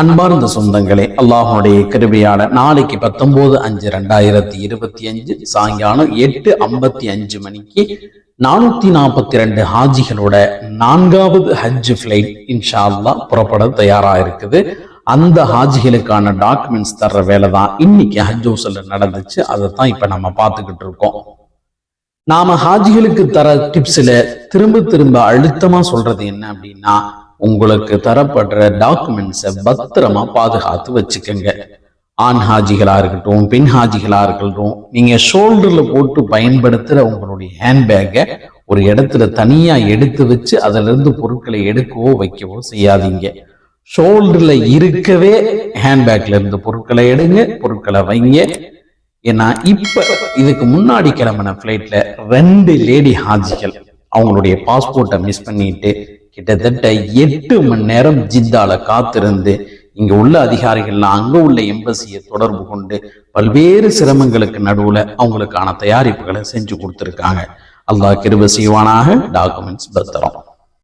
அன்பார்ந்த சொந்தங்களே அல்லாஹுடைய கிருபையால நாளைக்கு பத்தொன்பது அஞ்சு ரெண்டாயிரத்தி இருபத்தி அஞ்சு சாயங்காலம் எட்டு ஐம்பத்தி அஞ்சு மணிக்கு நானூத்தி நாற்பத்தி ரெண்டு ஹாஜிகளோட நான்காவது ஹஜ் ஃபிளைட் இன்ஷா அல்லாஹ் புறப்பட தயாரா இருக்குது. அந்த ஹாஜிகளுக்கான டாக்குமெண்ட்ஸ் தர்ற வேலை தான் இன்னைக்கு ஹஜ் ஹவுஸ்ல நடந்துச்சு. அதை தான் இப்ப நம்ம பார்த்துக்கிட்டு இருக்கோம். நாம ஹாஜிகளுக்கு தர டிப்ஸ்ல திரும்ப திரும்ப அழுத்தமா சொல்றது என்ன அப்படின்னா உங்களுக்கு தரப்படுற டாக்குமெண்ட்ஸை பத்திரமா பாதுகாத்து வச்சுக்கோங்க. ஆண் ஹாஜிகளாக இருக்கட்டும் பெண் ஹாஜிகளாக இருக்கட்டும் நீங்கள் ஷோல்டரில் போட்டு பயன்படுத்துகிற உங்களுடைய ஹேண்ட்பேக்கை ஒரு இடத்துல தனியாக எடுத்து வச்சு அதிலிருந்து பொருட்களை எடுக்கவோ வைக்கவோ செய்யாதீங்க. ஷோல்டரில் இருக்கவே ஹேண்ட்பேக்கில் இருந்து பொருட்களை எடுங்க பொருட்களை வைங்க. ஏன்னா இப்போ இதுக்கு முன்னாடி கிளம்பின ஃப்ளைட்டில் ரெண்டு லேடி ஹாஜிகள் அவங்களுடைய பாஸ்போர்ட்டை மிஸ் பண்ணிட்டு கிட்டத்தட்ட எட்டு மணி நேரம் ஜித்தால காத்திருந்து இங்க உள்ள அதிகாரிகள்லாம் அங்க உள்ள எம்பசியை தொடர்பு கொண்டு பல்வேறு சிரமங்களுக்கு நடுவுல அவங்களுக்கான தயாரிப்புகளை செஞ்சு கொடுத்துருக்காங்க. அல்லாஹ் கிருப செய்வானாக. டாக்குமெண்ட்ஸ் பத்திரம்.